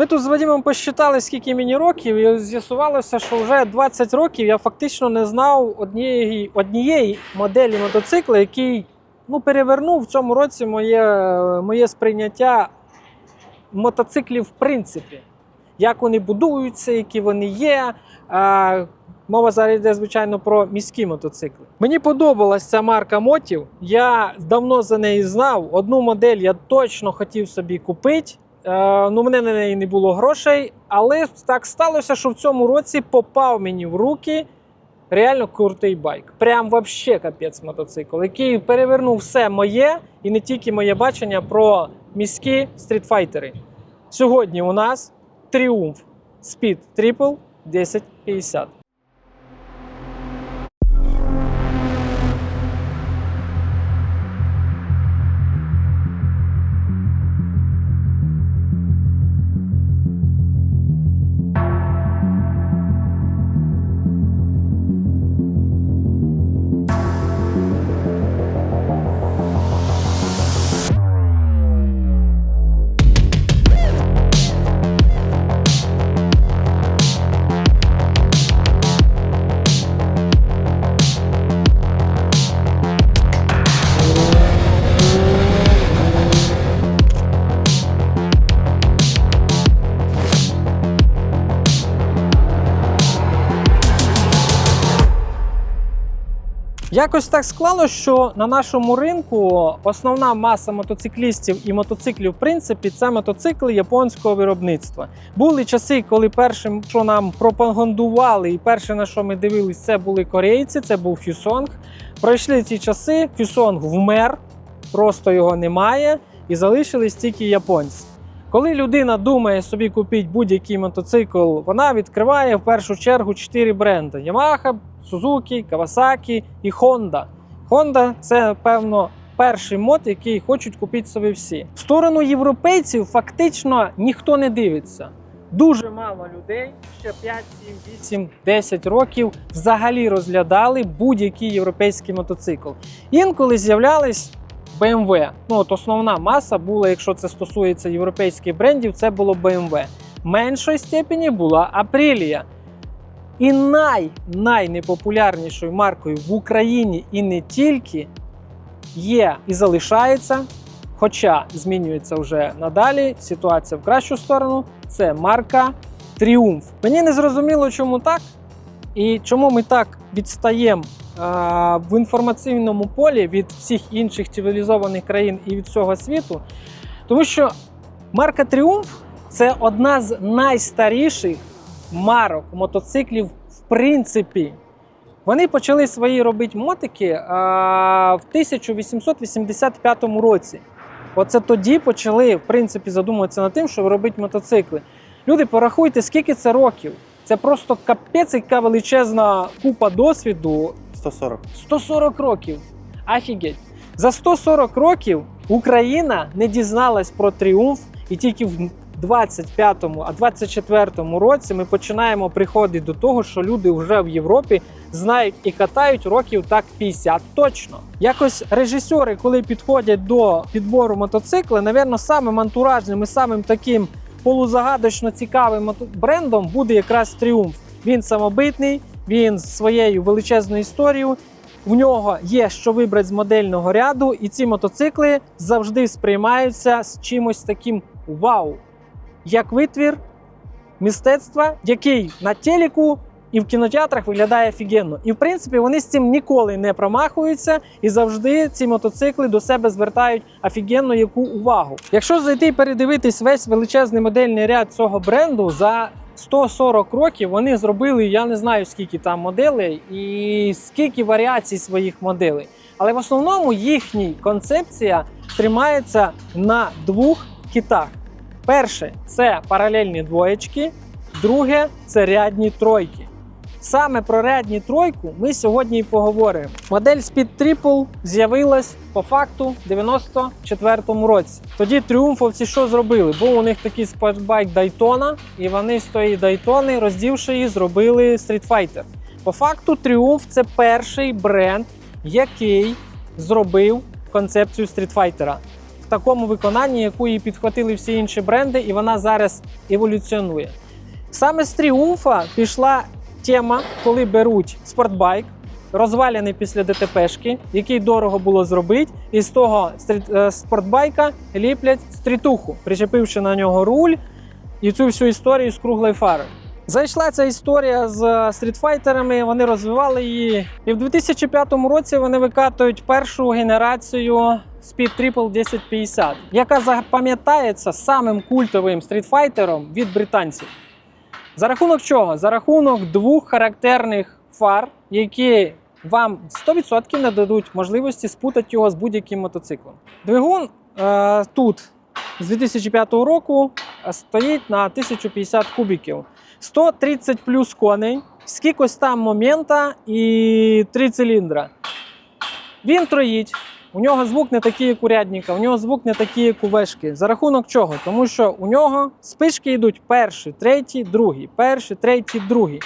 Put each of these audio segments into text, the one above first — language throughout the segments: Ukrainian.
Ми тут з Вадимом посчитали, скільки мені років, і з'ясувалося, що вже 20 років я фактично не знав однієї, однієї моделі мотоцикла, який ну, перевернув в цьому році моє, моє сприйняття мотоциклів в принципі. Як вони будуються, які вони є. А, мова зараз йде, звичайно, про міські мотоцикли. Мені подобалась ця марка мотів. Я давно за неї знав. Одну модель я точно хотів собі купити. Е, ну, мене на неї не було грошей, але так сталося, що в цьому році попав мені в руки реально крутий байк. Прям вообще капець мотоцикл, який перевернув все моє і не тільки моє бачення про міські стрітфайтери. Сьогодні у нас Triumph Speed Triple 1050. Якось так склало, що на нашому ринку основна маса мотоциклістів і мотоциклів, в принципі, це мотоцикли японського виробництва. Були часи, коли першим, що нам пропагандували, і перше на що ми дивились, це були корейці, це був Фюсонг. Пройшли ці часи, Фюсонг вмер, просто його немає, і залишились тільки японці. Коли людина думає собі купити будь-який мотоцикл, вона відкриває в першу чергу чотири бренди: Yamaha, Suzuki, Kawasaki і Honda. Honda це, певно, перший мод, який хочуть купити собі всі. В сторону європейців фактично ніхто не дивиться. Дуже мало людей, ще 5, 7, 8, 10 років взагалі розглядали будь-який європейський мотоцикл. Інколи з'являлись BMW. Ну, от основна маса була, якщо це стосується європейських брендів, це було BMW. Меншої степені була Aprilia. І най, найнепопулярнішою маркою в Україні і не тільки є і залишається, хоча змінюється вже надалі ситуація в кращу сторону. Це марка Triumph. Мені не зрозуміло, чому так, і чому ми так відстаємо в інформаційному полі від всіх інших цивілізованих країн і від всього світу. Тому що марка Triumph це одна з найстаріших марок мотоциклів в принципі. Вони почали свої робити мотики а, в 1885 році. Оце тоді почали в принципі задумуватися над тим, щоб робити мотоцикли. Люди, порахуйте, скільки це років. Це просто капець, яка величезна купа досвіду 140. 140 років. Офігеть. За 140 років Україна не дізналась про тріумф, і тільки в 25-му, а 24-му році ми починаємо приходити до того, що люди вже в Європі знають і катають років так 50 точно. Якось режисери, коли підходять до підбору мотоцикла, напевно, самим антуражним і самим таким полузагадочно цікавим брендом буде якраз тріумф. Він самобитний, він з своєю величезною історією. В нього є що вибрати з модельного ряду, і ці мотоцикли завжди сприймаються з чимось таким вау, як витвір мистецтва, який на телеку і в кінотеатрах виглядає офігенно. І в принципі вони з цим ніколи не промахуються, і завжди ці мотоцикли до себе звертають офігенно яку увагу. Якщо зайти і передивитись весь величезний модельний ряд цього бренду за 140 років вони зробили я не знаю скільки там моделей і скільки варіацій своїх моделей. Але в основному їхня концепція тримається на двох китах. Перше це паралельні двоєчки, друге це рядні тройки. Саме про рядні тройку ми сьогодні і поговоримо. Модель Speed Triple з'явилась по факту в 94-му році. Тоді тріумфовці що зробили? Був у них такий спортбайк Daytona, і вони з тої Daytona, роздівши її, зробили Street Fighter. По факту, Triumph це перший бренд, який зробив концепцію стрітфайтера. Такому виконанні, яку її підхватили всі інші бренди, і вона зараз еволюціонує. Саме з тріумфа пішла тема, коли беруть спортбайк, розвалений після ДТПшки, який дорого було зробити, і з того е, спортбайка ліплять стрітуху, причепивши на нього руль і цю всю історію з круглою фарою. Зайшла ця історія з стрітфайтерами, вони розвивали її. І в 2005 році вони викатують першу генерацію Speed Triple 1050, яка запам'ятається самим культовим стрітфайтером від британців. За рахунок чого? За рахунок двох характерних фар, які вам 100% не дадуть можливості спутати його з будь-яким мотоциклом. Двигун е, тут з 2005 року е, стоїть на 1050 кубіків. 130 плюс коней, скількось там момента і 3 циліндра. Він троїть. У нього звук не такий, як у рядника, у нього звук не такий, як у вешки. За рахунок чого? Тому що у нього спишки йдуть перший, третій, другий, перший, третій, другий.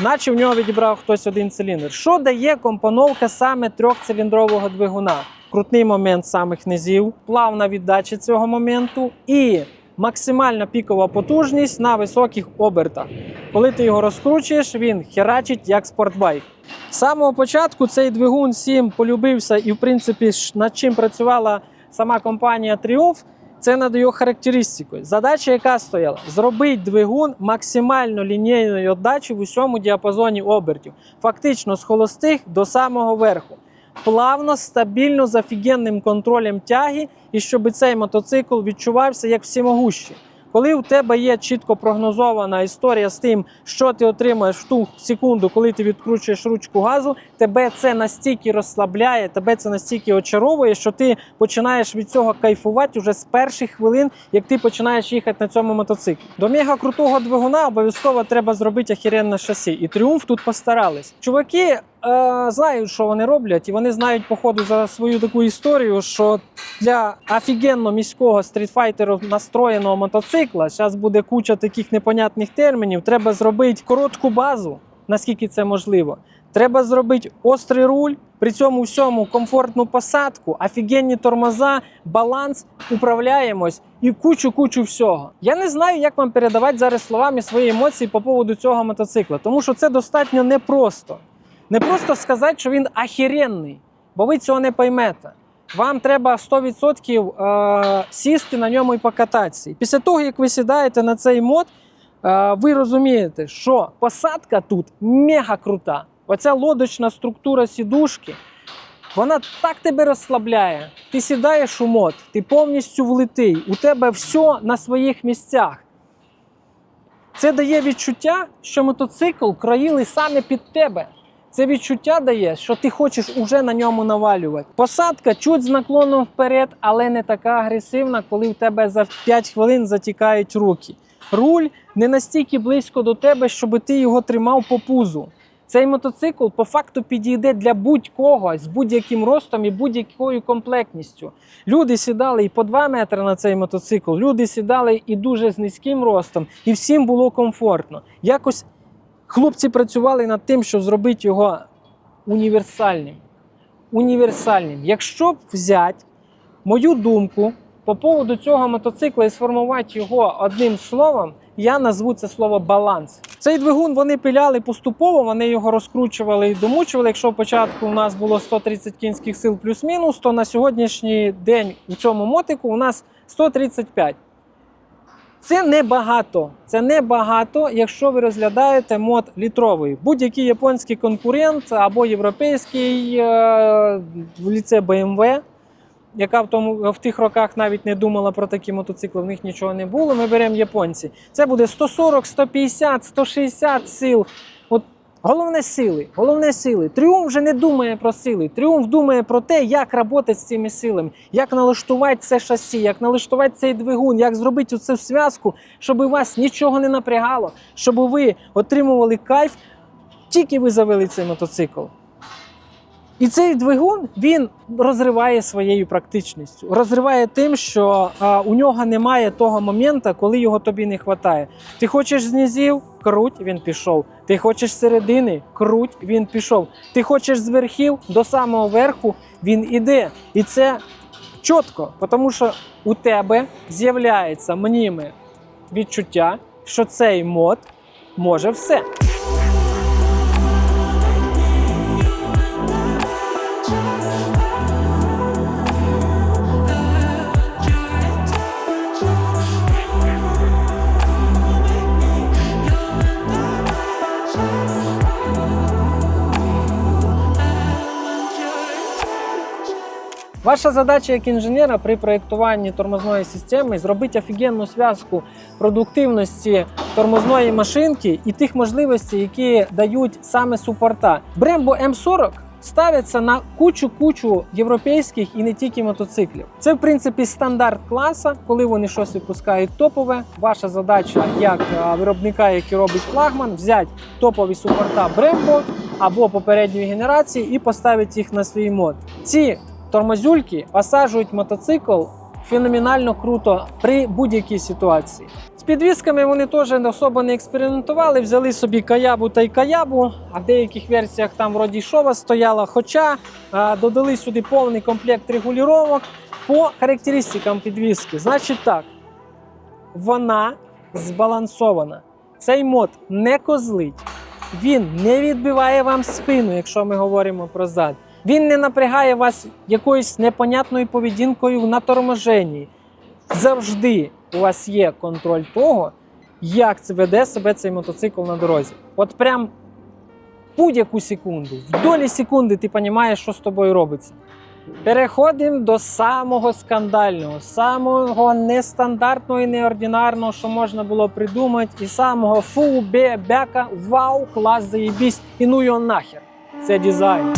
Наче в нього відібрав хтось один циліндр. Що дає компоновка саме трьохциліндрового двигуна? Крутний момент самих низів, плавна віддача цього моменту і максимальна пікова потужність на високих обертах. Коли ти його розкручуєш, він херачить як спортбайк. З самого початку цей двигун всім полюбився, і в принципі над чим працювала сама компанія Triumph, це над його характеристикою. Задача, яка стояла, зробити двигун максимально лінійної віддачі в усьому діапазоні обертів, фактично з холостих до самого верху. Плавно, стабільно, з офігенним контролем тяги, і щоб цей мотоцикл відчувався як всемогущий. Коли у тебе є чітко прогнозована історія з тим, що ти отримаєш в ту секунду, коли ти відкручуєш ручку газу, тебе це настільки розслабляє, тебе це настільки очаровує, що ти починаєш від цього кайфувати вже з перших хвилин, як ти починаєш їхати на цьому мотоциклі. До мега крутого двигуна обов'язково треба зробити охеренне шасі. І тріумф тут постарались. Чуваки е, знають, що вони роблять, і вони знають, походу, за свою таку історію, що для офігенно міського стрітфайтеру настроєного мотоцикла зараз буде куча таких непонятних термінів. Треба зробити коротку базу, наскільки це можливо. Треба зробити острий руль, при цьому всьому комфортну посадку, офігенні тормоза, баланс, управляємось і кучу-кучу всього. Я не знаю, як вам передавати зараз словами свої емоції по поводу цього мотоцикла, тому що це достатньо непросто. Не просто сказати, що він ахіренний, бо ви цього не поймете. Вам треба 100% е, сісти на ньому і покататися. Після того, як ви сідаєте на цей мод, е, ви розумієте, що посадка тут мега крута. Оця лодочна структура сідушки, вона так тебе розслабляє. Ти сідаєш у мод, ти повністю влитий, у тебе все на своїх місцях. Це дає відчуття, що мотоцикл країли саме під тебе. Це відчуття дає, що ти хочеш уже на ньому навалювати. Посадка чуть з наклоном вперед, але не така агресивна, коли в тебе за 5 хвилин затікають руки. Руль не настільки близько до тебе, щоб ти його тримав по пузу. Цей мотоцикл по факту підійде для будь-кого з будь-яким ростом і будь-якою комплектністю. Люди сідали і по 2 метри на цей мотоцикл, люди сідали і дуже з низьким ростом, і всім було комфортно. Якось хлопці працювали над тим, щоб зробити його універсальним. Універсальним. Якщо б взяти мою думку по поводу цього мотоцикла і сформувати його одним словом, я назву це слово баланс. Цей двигун вони пиляли поступово, вони його розкручували і домучували. Якщо спочатку у нас було 130 кінських сил плюс-мінус, то на сьогоднішній день у цьому мотику у нас 135. Це небагато. Це небагато, якщо ви розглядаєте мод літровий. Будь-який японський конкурент або європейський е, в ліце BMW, яка в тому в тих роках навіть не думала про такі мотоцикли, в них нічого не було. Ми беремо японці. Це буде 140, 150, 160 сил. Головне сили. Головне сили. Тріумф вже не думає про сили. Тріумф думає про те, як працювати з цими силами, як налаштувати це шасі, як налаштувати цей двигун, як зробити цю зв'язку, щоб вас нічого не напрягало, щоб ви отримували кайф, тільки ви завели цей мотоцикл. І цей двигун він розриває своєю практичністю, розриває тим, що а, у нього немає того моменту, коли його тобі не вистачає. Ти хочеш знизів, круть, він пішов. Ти хочеш середини, круть, він пішов. Ти хочеш з верхів до самого верху, він іде. І це чітко, тому що у тебе з'являється мніме відчуття, що цей мод може все. Ваша задача як інженера при проєктуванні тормозної системи зробити офігенну зв'язку продуктивності тормозної машинки і тих можливостей, які дають саме супорта. Brembo M40 ставиться на кучу-кучу європейських і не тільки мотоциклів. Це в принципі стандарт класа, коли вони щось випускають топове. Ваша задача як е, виробника, який робить флагман, взяти топові супорта Brembo або попередньої генерації і поставити їх на свій мод. Ці тормозюльки осаджують мотоцикл феноменально круто при будь-якій ситуації. З підвісками вони теж особо не експериментували, взяли собі каябу та й каябу, а в деяких версіях там вроді шова стояла. Хоча додали сюди повний комплект регулювання по характеристикам підвіски. Значить так, вона збалансована. Цей мод не козлить, він не відбиває вам спину, якщо ми говоримо про зад. Він не напрягає вас якоюсь непонятною поведінкою на торможенні. Завжди у вас є контроль того, як це веде себе цей мотоцикл на дорозі. От прям будь-яку секунду, в долі секунди ти розумієш, що з тобою робиться. Переходимо до самого скандального, самого нестандартного і неординарного, що можна було придумати, і самого фу, бе, бяка, вау, клас, заєбісь, і ну його нахер. Це дизайн.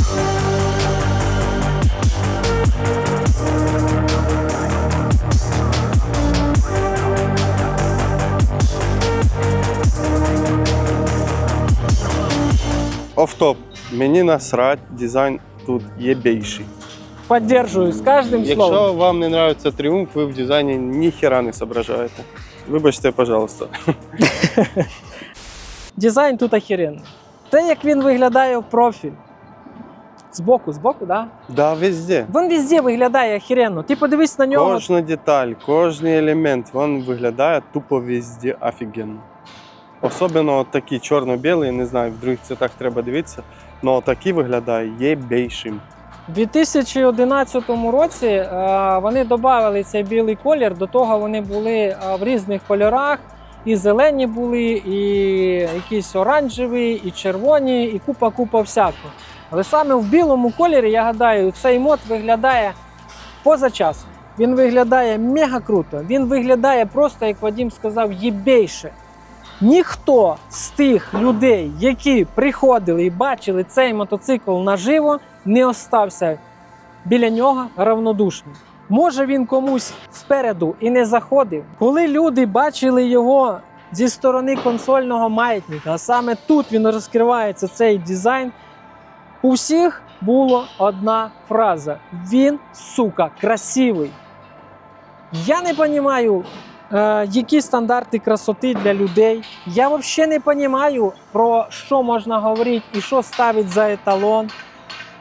Офтоп. Мені насрать, дизайн тут є більший. Поддержую з кожним словом. Якщо вам не подобається тріумф, ви в дизайні ніхіра не зображаєте. Вибачте, пожалуйста. Дизайн тут охеренний. Те, як він виглядає в профіль. Збоку, збоку, да? Да, везде. Він везде виглядає охеренно. Ти подивись на нього. Кожна деталь, кожен елемент, він виглядає тупо везде офігенно. Особливо такі чорно-білі, не знаю, в других цветах треба дивитися, але такі виглядає є більшим. У 2011 році е, вони додали цей білий колір. До того вони були е, в різних кольорах. І зелені були, і якісь оранжеві, і червоні, і купа-купа всякого. Але саме в білому кольорі, я гадаю, цей мод виглядає поза часом. Він виглядає мега круто. Він виглядає просто, як Вадим сказав, єбейше. Ніхто з тих людей, які приходили і бачили цей мотоцикл наживо, не остався біля нього равнодушним. Може він комусь спереду і не заходив. Коли люди бачили його зі сторони консольного маятника, а саме тут він розкривається цей дизайн, у всіх була одна фраза: він, сука, красивий. Я не розумію, які стандарти красоти для людей. Я взагалі не розумію, про що можна говорити і що ставить за еталон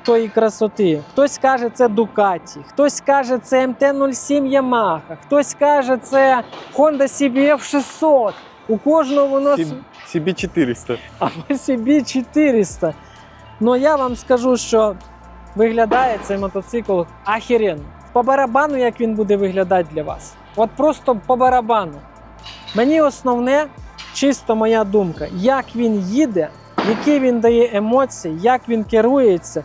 тої красоти. Хтось каже, це Ducati, хтось каже, це MT-07 Yamaha, хтось каже, це Honda CBF 600. У кожного воно с- Собі 400. або CB 400. Ну я вам скажу, що виглядає цей мотоцикл ахеренно. По барабану, як він буде виглядати для вас. От просто по барабану. Мені основне, чисто моя думка, як він їде, які він дає емоції, як він керується,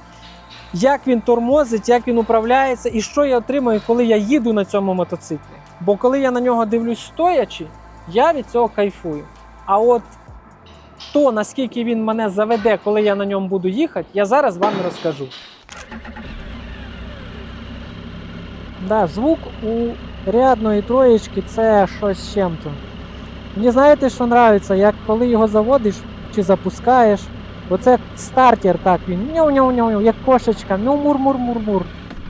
як він тормозить, як він управляється, і що я отримую, коли я їду на цьому мотоциклі. Бо коли я на нього дивлюсь стоячи, я від цього кайфую. А от то, наскільки він мене заведе, коли я на ньому буду їхати, я зараз вам розкажу. Да, звук у рядної троєчки це щось з чим-то. Мені знаєте, що подобається, як коли його заводиш чи запускаєш, оце стартер так він няу-няу-няу, як кошечка, ну мур-мур-мур-мур.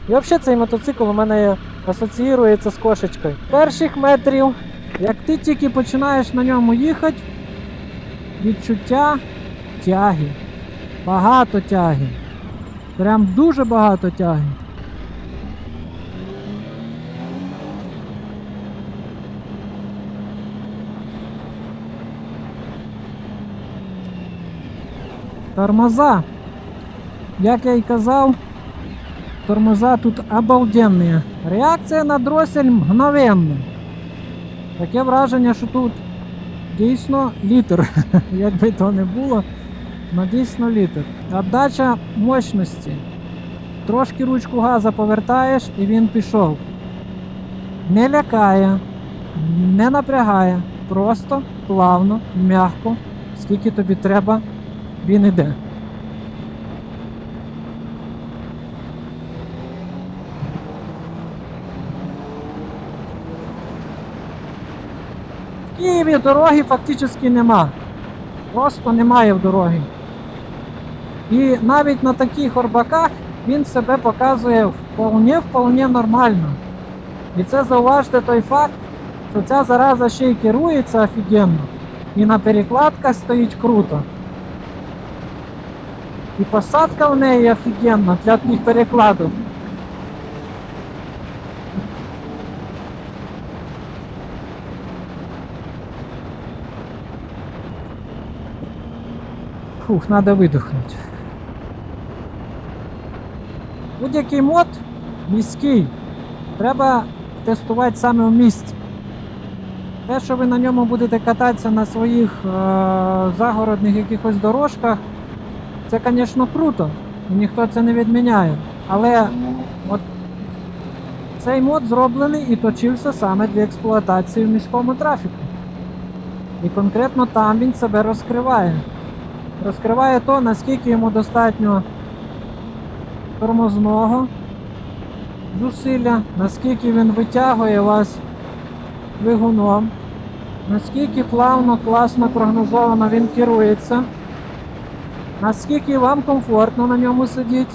І взагалі цей мотоцикл у мене асоціюється з кошечкою. Перших метрів, як ти тільки починаєш на ньому їхати, відчуття тяги. Багато тяги. Прям дуже багато тяги. Тормоза. Як я й казав, тормоза тут обалденні. Реакція на дросель мгновенна. Таке враження, що тут дійсно літр. Як би то не було, але дійсно літр. Отдача мощності. Трошки ручку газа повертаєш і він пішов. Не лякає, не напрягає. Просто, плавно, м'яко, скільки тобі треба, він іде. В Києві дороги фактично нема. Просто немає в дороги. І навіть на таких орбаках він себе показує вполне вполне нормально. І це зауважте той факт, що ця зараза ще й керується офігенно. І на перекладках стоїть круто. І посадка в неї офігенна для тих перекладів. Фух, треба видихнути. Будь-який мод міський треба тестувати саме в місті. Те, що ви на ньому будете кататися на своїх е- загородних якихось дорожках, це, звісно, круто. І ніхто це не відміняє. Але от цей мод зроблений і точився саме для експлуатації в міському трафіку. І конкретно там він себе розкриває. Розкриває то, наскільки йому достатньо тормозного зусилля, наскільки він витягує вас двигуном, наскільки плавно, класно, прогнозовано він керується, наскільки вам комфортно на ньому сидіти,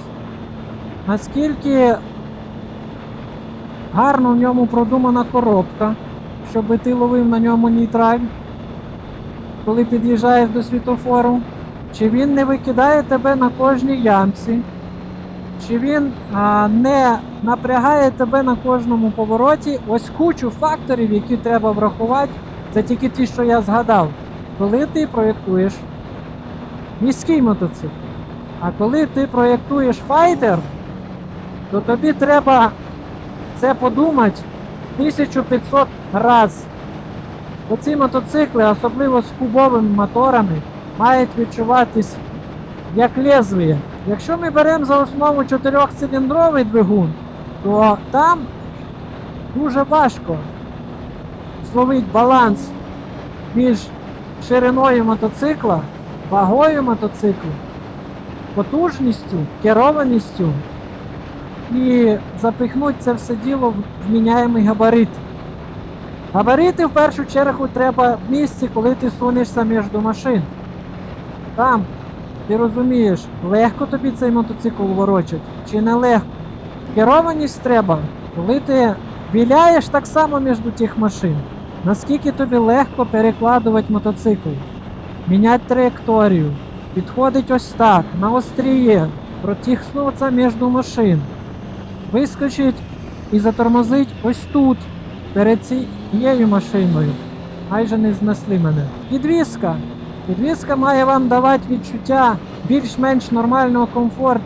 наскільки гарно в ньому продумана коробка, щоб ти ловив на ньому нейтраль, коли під'їжджаєш до світофору, чи він не викидає тебе на кожній ямці, чи він а, не напрягає тебе на кожному повороті. Ось кучу факторів, які треба врахувати. Це тільки ті, що я згадав. Коли ти проєктуєш міський мотоцикл, а коли ти проєктуєш файтер, то тобі треба це подумати 1500 разів. Оці мотоцикли, особливо з кубовими моторами, мають відчуватись як лезвие. Якщо ми беремо за основу 4-циліндровий двигун, то там дуже важко зловити баланс між шириною мотоцикла, вагою мотоцикла, потужністю, керованістю і запихнути це все діло в вміняємий габарит. Габарити в першу чергу треба в місці, коли ти сунешся між машин. Там ти розумієш, легко тобі цей мотоцикл ворочать чи не легко. Керованість треба, коли ти віляєш так само між тих машин. Наскільки тобі легко перекладувати мотоцикл, міняти траєкторію, підходить ось так, на остріє, протіснутися між машин, вискочить і затормозить ось тут, перед цією машиною. Майже не знесли мене. Підвіска. Підвізка має вам давати відчуття більш-менш нормального комфорту.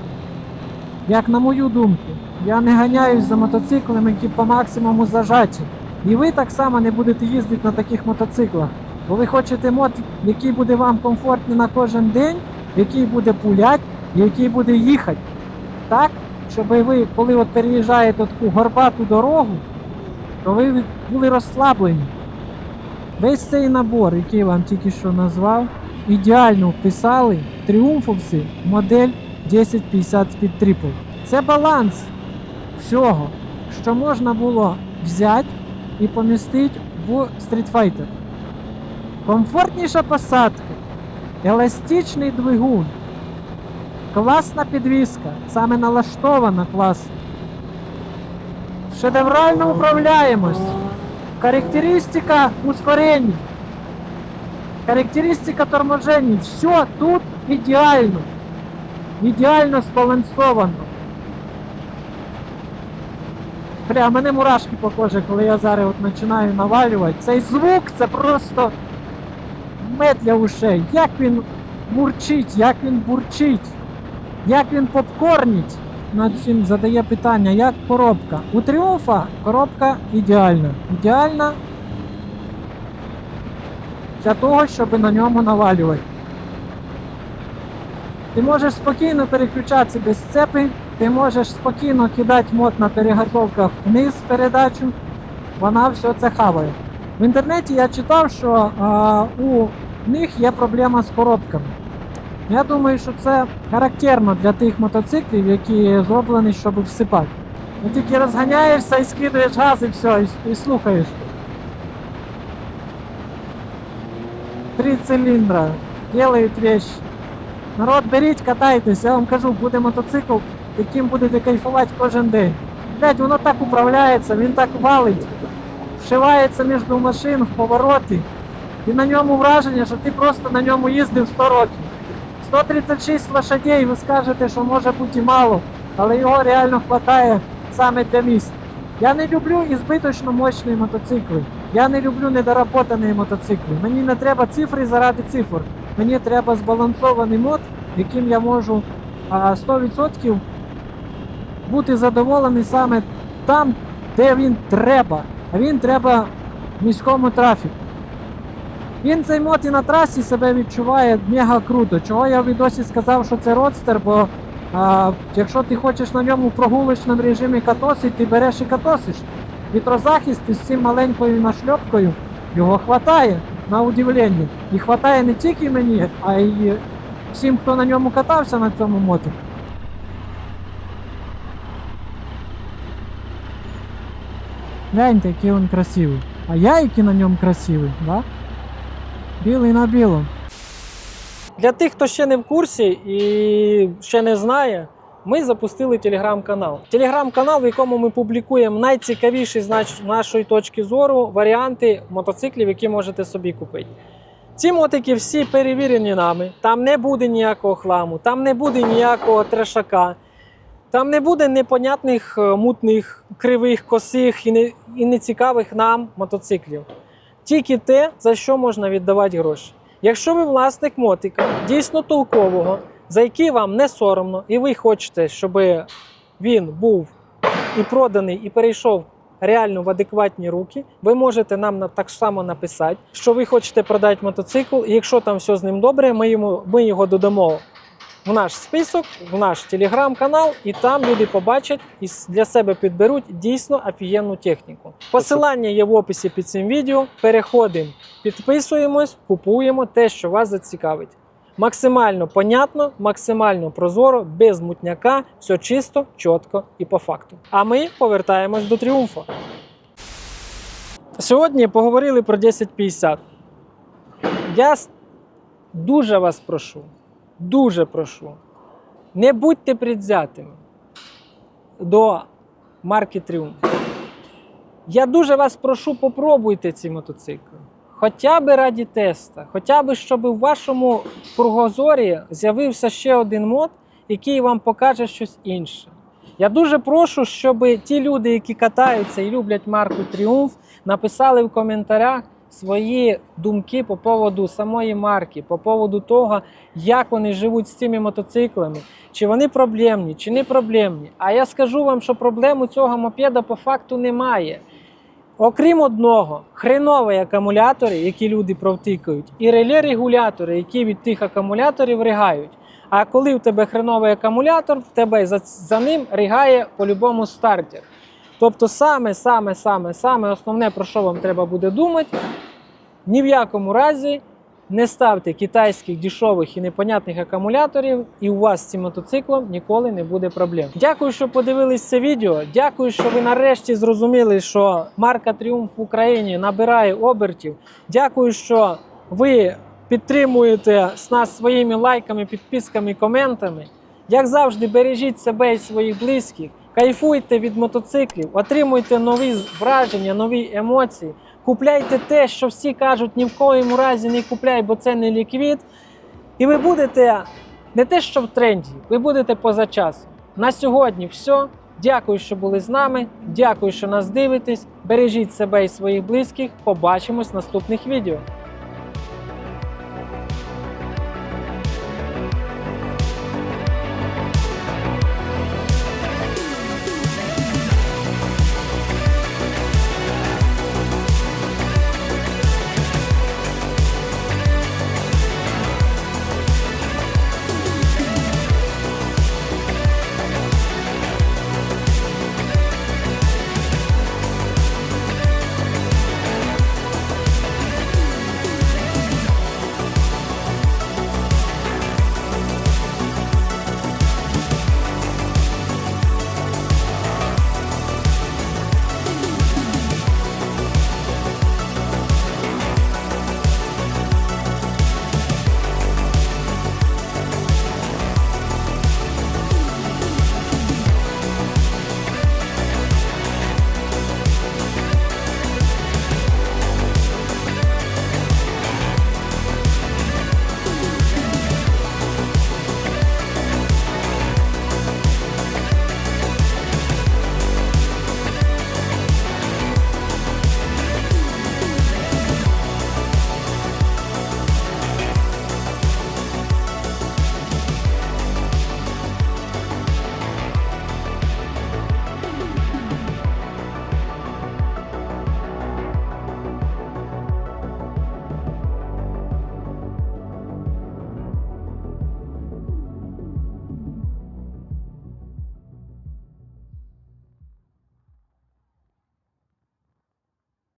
Як на мою думку, я не ганяюсь за мотоциклами, які по максимуму зажаті. І ви так само не будете їздити на таких мотоциклах. Бо ви хочете мод, який буде вам комфортний на кожен день, який буде пулять, який буде їхати. Так, щоб ви, коли от переїжджаєте таку горбату дорогу, то ви були розслаблені. Весь цей набор, який я вам тільки що назвав, ідеально вписали тріумфовці модель 1050 Speed Triple. Це баланс всього, що можна було взяти і помістити в Street Fighter. Комфортніша посадка, еластичний двигун, класна підвіска, саме налаштована класно. Шедевральна управляємость. Характеристика ускорения. Характеристика торможений. Все тут ідеально. Ідеально збалансовано. Бля, мене мурашки по кожі, коли я зараз от починаю навалювати. Цей звук це просто мед для ушей. Як він бурчить, як він бурчить, як він попкорнить. Над цим задає питання, як коробка. У тріумфа коробка ідеальна. Ідеальна для того, щоб на ньому навалювати. Ти можеш спокійно переключатися без цепи, ти можеш спокійно кидати мод на перегазовках вниз передачу, вона все це хаває. В інтернеті я читав, що а, у них є проблема з коробками. Я думаю, що це характерно для тих мотоциклів, які зроблені, щоб всипати. Ну, тільки розганяєшся і скидуєш газ і все, і, і слухаєш. Три циліндра, делають вещи. Народ, беріть, катайтесь, я вам кажу, буде мотоцикл, яким будете кайфувати кожен день. Блять, воно так управляється, він так валить, вшивається між машин в повороти. І на ньому враження, що ти просто на ньому їздив 100 років. 136 лошадей, ви скажете, що може бути мало, але його реально вистачає саме для міст. Я не люблю ізбиточно мощні мотоцикли. Я не люблю недоработані мотоцикли. Мені не треба цифри заради цифр. Мені треба збалансований мод, яким я можу 100% бути задоволений саме там, де він треба. А він треба міському трафіку. Він цей мод і на трасі себе відчуває мега круто. Чого я в відосі сказав, що це родстер, бо а, якщо ти хочеш на ньому в прогулочному режимі катосить, ти береш і катосиш. Вітрозахист із цим маленькою нашльопкою його хватає на удивлення. І хватає не тільки мені, а й всім, хто на ньому катався на цьому моті. Гляньте, який він красивий. А я який на ньому красивий, да? Білий на білому. Для тих, хто ще не в курсі і ще не знає, ми запустили телеграм-канал. Телеграм-канал, в якому ми публікуємо найцікавіші з нашої точки зору варіанти мотоциклів, які можете собі купити. Ці мотики всі перевірені нами. Там не буде ніякого хламу, там не буде ніякого трешака, там не буде непонятних е, мутних, кривих, косих і, не, і нецікавих нам мотоциклів. Тільки те, за що можна віддавати гроші. Якщо ви власник мотика, дійсно толкового, за який вам не соромно, і ви хочете, щоб він був і проданий, і перейшов реально в адекватні руки, ви можете нам так само написати, що ви хочете продати мотоцикл, і якщо там все з ним добре, ми, йому, ми його додамо в наш список, в наш телеграм-канал, і там люди побачать і для себе підберуть дійсно офігенну техніку. Посилання є в описі під цим відео. Переходимо, підписуємось, купуємо те, що вас зацікавить. Максимально понятно, максимально прозоро, без мутняка, все чисто, чітко і по факту. А ми повертаємось до тріумфу. Сьогодні поговорили про 1050. Я дуже вас прошу, дуже прошу, не будьте предвзятими до марки Тріумф. Я дуже вас прошу, попробуйте ці мотоцикли. Хоча б раді теста, хоча б щоб у вашому кругозорі з'явився ще один мод, який вам покаже щось інше. Я дуже прошу, щоб ті люди, які катаються і люблять марку Тріумф, написали в коментарях свої думки по поводу самої марки, по поводу того, як вони живуть з цими мотоциклами, чи вони проблемні, чи не проблемні. А я скажу вам, що проблем у цього мопеда по факту немає. Окрім одного, хренові акумулятори, які люди провтикають, і реле-регулятори, які від тих акумуляторів ригають. А коли в тебе хреновий акумулятор, в тебе за, за ним ригає по-любому стартер. Тобто, саме, саме, саме, саме основне, про що вам треба буде думати, ні в якому разі не ставте китайських дешевих і непонятних акумуляторів, і у вас з цим мотоциклом ніколи не буде проблем. Дякую, що подивились це відео. Дякую, що ви нарешті зрозуміли, що марка Тріумф в Україні набирає обертів. Дякую, що ви підтримуєте нас своїми лайками, підписками, коментами. Як завжди, бережіть себе і своїх близьких, кайфуйте від мотоциклів, отримуйте нові враження, нові емоції. Купляйте те, що всі кажуть, ні в коєму разі не купляй, бо це не ліквід. І ви будете не те, що в тренді, ви будете поза часом. На сьогодні все. Дякую, що були з нами. Дякую, що нас дивитесь. Бережіть себе і своїх близьких. Побачимось в наступних відео.